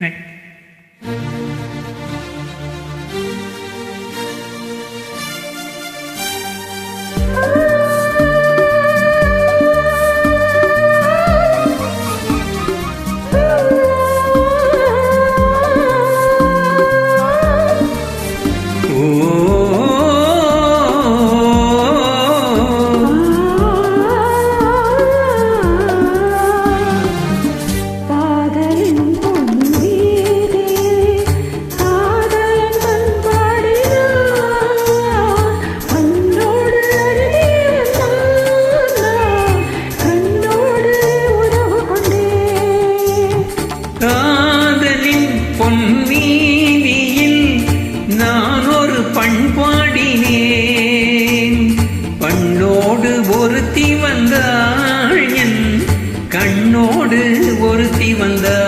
காதலின் பாடினேன். பண்ணோடு ஒருத்தி வந்தாள் என் கண்ணோடு ஒருத்தி வந்தாள்.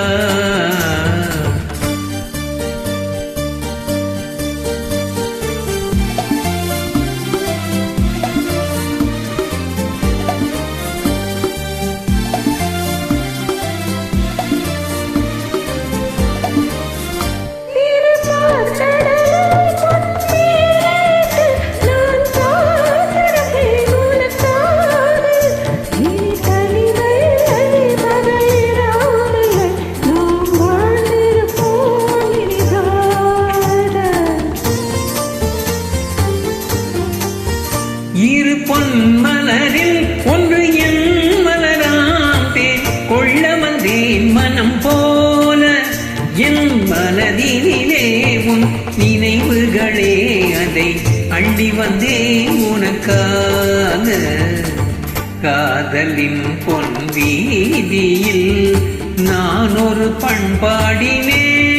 இரு பொன் மலரில் ஒன்று என் மலராம் தேன் கொள்ள வந்தேன் மனம் போல. என் மனதினிலே உன் நினைவுகளே அதை அள்ளி வந்தேன் உனக்காக. காதலின் பொன் வீதியில் நான் ஒரு பண்பாடினேன்.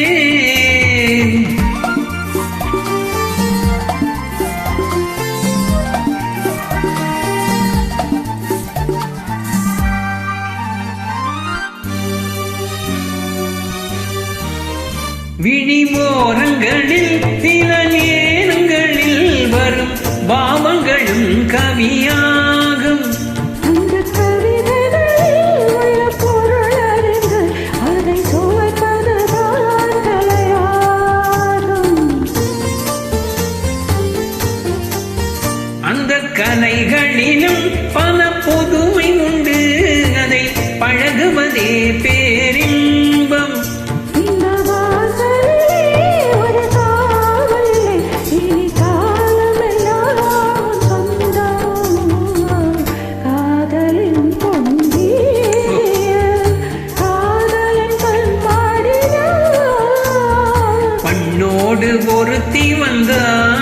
விழிமோரங்களில் சில நேரங்களில் வரும் பாவங்களும் கவியாகும். அந்த கவிதைகளில் உள்ள பொருள் ஒருத்தி வந்தாள்